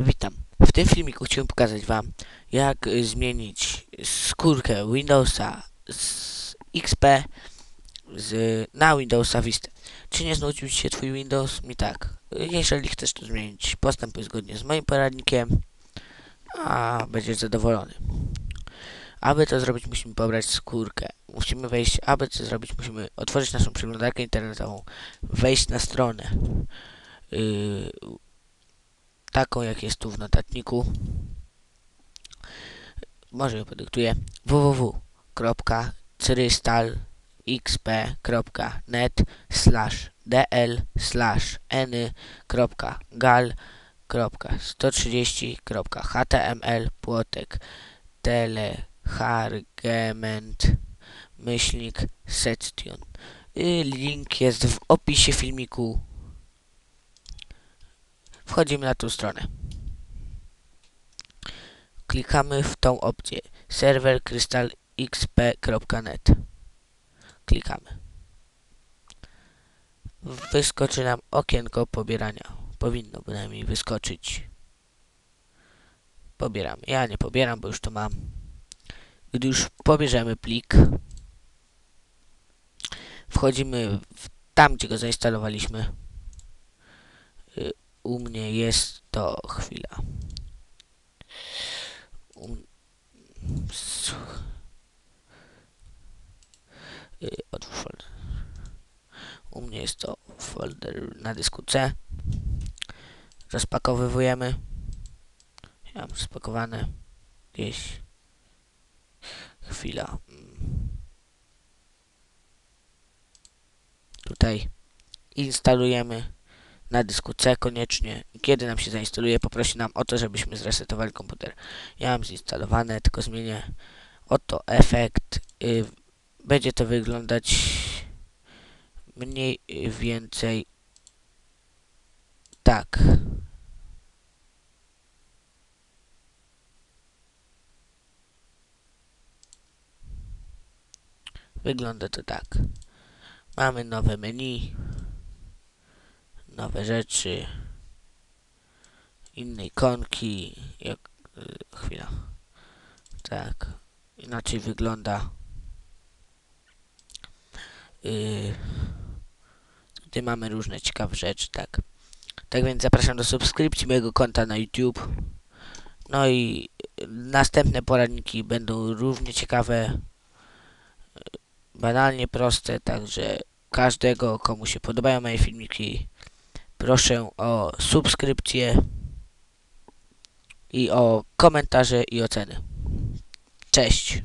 Witam. W tym filmiku chciałem pokazać Wam, jak y, zmienić skórkę Windowsa z XP z, na Windowsa Vista. Czy nie znudził się Twój Windows? Mi tak. Jeżeli chcesz to zmienić, postępuj zgodnie z moim poradnikiem, a będziesz zadowolony. Aby to zrobić, musimy pobrać skórkę. Musimy wejść, aby to zrobić, musimy otworzyć naszą przeglądarkę internetową, wejść na stronę. Yy, taką jak jest tu w notatniku. Może ją podyktuję. www.crystalxp.net slash dl slash ny.gal.130.html płotek telehargement myślnik section. Y, Link jest w opisie filmiku Wchodzimy na tą stronę. Klikamy w tą opcję serwer crystalxp.net. Klikamy. Wyskoczy nam okienko pobierania. Powinno bynajmniej wyskoczyć. Pobieramy. Ja nie pobieram, bo już to mam. Gdy już pobierzemy plik, wchodzimy w tam, gdzie go zainstalowaliśmy. U mnie jest to chwila. Y, otwórz. U mnie jest to folder na dysku C. Rozpakowywujemy. Ja mam spakowane gdzieś. Chwila. Tutaj instalujemy na dysku C koniecznie. Kiedy nam się zainstaluje, poprosi nam o to, żebyśmy zresetowali komputer. Ja mam zinstalowane, tylko zmienię oto efekt. Y, będzie to wyglądać mniej y, więcej tak. Wygląda to tak. Mamy nowe menu nowe rzeczy, inne ikonki, jak, y, chwila, tak, inaczej wygląda. Yy, tutaj mamy różne ciekawe rzeczy, tak. Tak więc zapraszam do subskrypcji mojego konta na YouTube. No i następne poradniki będą równie ciekawe, y, banalnie proste, także każdego, komu się podobają moje filmiki, proszę o subskrypcję i o komentarze i oceny. Cześć!